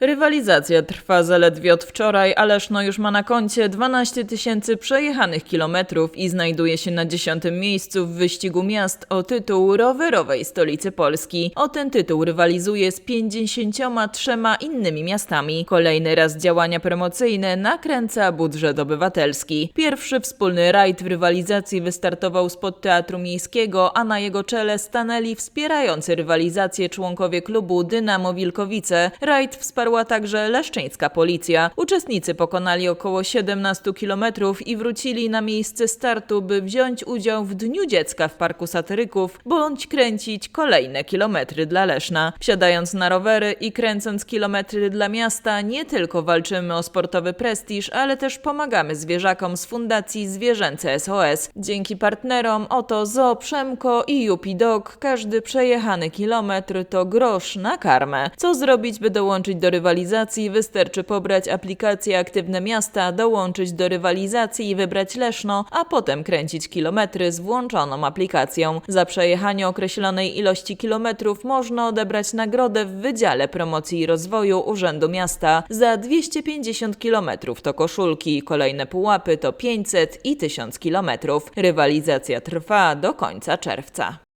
Rywalizacja trwa zaledwie od wczoraj, a Leszno już ma na koncie 12 tysięcy przejechanych kilometrów i znajduje się na dziesiątym miejscu w wyścigu miast o tytuł rowerowej stolicy Polski. O ten tytuł rywalizuje z 53 innymi miastami. Kolejny raz działania promocyjne nakręca budżet obywatelski. Pierwszy wspólny rajd w rywalizacji wystartował spod Teatru Miejskiego, a na jego czele stanęli wspierający rywalizację członkowie klubu Dynamo Wilkowice. Rajd wsparła także leszczyńska policja. Uczestnicy pokonali około 17 kilometrów i wrócili na miejsce startu, by wziąć udział w Dniu Dziecka w Parku Satyryków bądź kręcić kolejne kilometry dla Leszna. Wsiadając na rowery i kręcąc kilometry dla miasta, nie tylko walczymy o sportowy prestiż, ale też pomagamy zwierzakom z Fundacji Zwierzęce SOS. Dzięki partnerom oto Zoo Przemko i Jupi Dog każdy przejechany kilometr to grosz na karmę. Co zrobić, by dołączyć do rywalizacji? Wystarczy pobrać aplikację Aktywne Miasta, dołączyć do rywalizacji i wybrać Leszno, a potem kręcić kilometry z włączoną aplikacją. Za przejechanie określonej ilości kilometrów można odebrać nagrodę w Wydziale Promocji i Rozwoju Urzędu Miasta. Za 250 kilometrów to koszulki, kolejne pułapy to 500 i 1000 kilometrów. Rywalizacja trwa do końca czerwca.